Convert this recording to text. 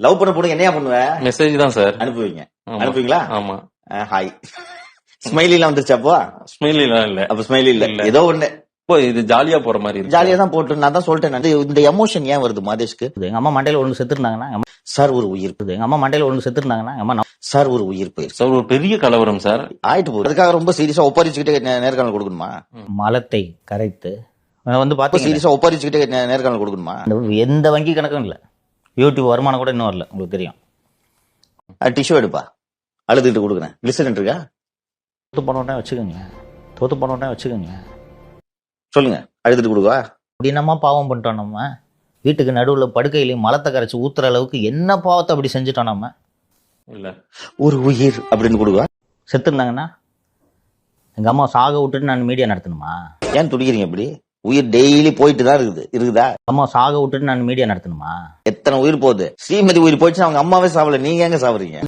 Love பண்ண பொண்ணு என்னையா பண்ணுவ? மெசேஜ் தான் சார் அனுப்புவீங்க. ஆமா. அனுப்புவீங்களா? ஆமா. ஹாய் ஸ்மைலி எல்லாம் வந்துருச்சா அப்போ? ஸ்மைல் எல்லாம் இல்ல. அப்ப ஸ்மைலி இல்ல. இல்ல. ஏதோ ஒண்ணு. இப்போ இது ஜாலியா போற மாதிரி இருக்கு. ஜாலியா தான் போட்டு நான் தான் சொல்லிட்டேன். இந்த எமோஷன் ஏன் வருது மாதேஷ்க்கு? எங்க அம்மா மண்டையில ஒன்று செத்துருந்தாங்கன்னா சார் ஒரு உயிர். எங்க அம்மா மண்டையில ஒன்று செத்துருந்தாங்கன்னா எங்க அம்மா சார் ஒரு உயிர் போயிருக்கு சார் ஒரு பெரிய கலவரம் சார் ஆயிட்டு போகுது. அதுக்காக ரொம்ப சீரியஸா ஒப்பரிச்சுக்கிட்டே நேர்காணல் கொடுக்கணுமா? மலத்தை கரைத்து வந்து பாத்தீங்கன்னா சீரியஸா ஒப்பரிச்சுக்கிட்டே நேர்காணல் கொடுக்கணுமா? எந்த வங்கி கணக்கும் இல்ல. யூடியூப் வருமானம் கூட இன்னும் வரல. உங்களுக்கு தெரியும். டிஷ்யூ எடுப்பா. அழுதுட்டு கொடுக்குறேன். லிசன் இருக்கா? தோத்து போன உடனே வச்சுக்கோங்க. தோத்து போன உடனே வச்சுக்கோங்க. சொல்லுங்க. அழுதுட்டு கொடுக்கவா? அப்படி என்னம்மா பாவம் பண்ணிட்டோம் நம்ம? வீட்டுக்கு நடுவுல படுக்கையிலையும் மலத்தை கரைச்சு ஊத்துற அளவுக்கு என்ன பாவத்தை அப்படி செஞ்சுட்டோம் நம்ம? இல்ல. ஒரு உயிர் அப்படின்னு கொடுக்கவா? செத்துருந்தாங்கன்னா எங்க அம்மா சாக விட்டுட்டு நான் மீடியா நடத்தணுமா? ஏன் துடிக்கிறீங்க இப்படி உயிர் டெய்லி போயிட்டு தான் இருக்குது. இருக்குதா? அம்மா சாக விட்டுட்டு நான் மீடியா நடத்தணுமா? எத்தனை உயிர் போகுது? ஸ்ரீமதி உயிர் போயிடுச்சு அவங்க அம்மாவே சாவல. நீங்க எங்க சாவறீங்க?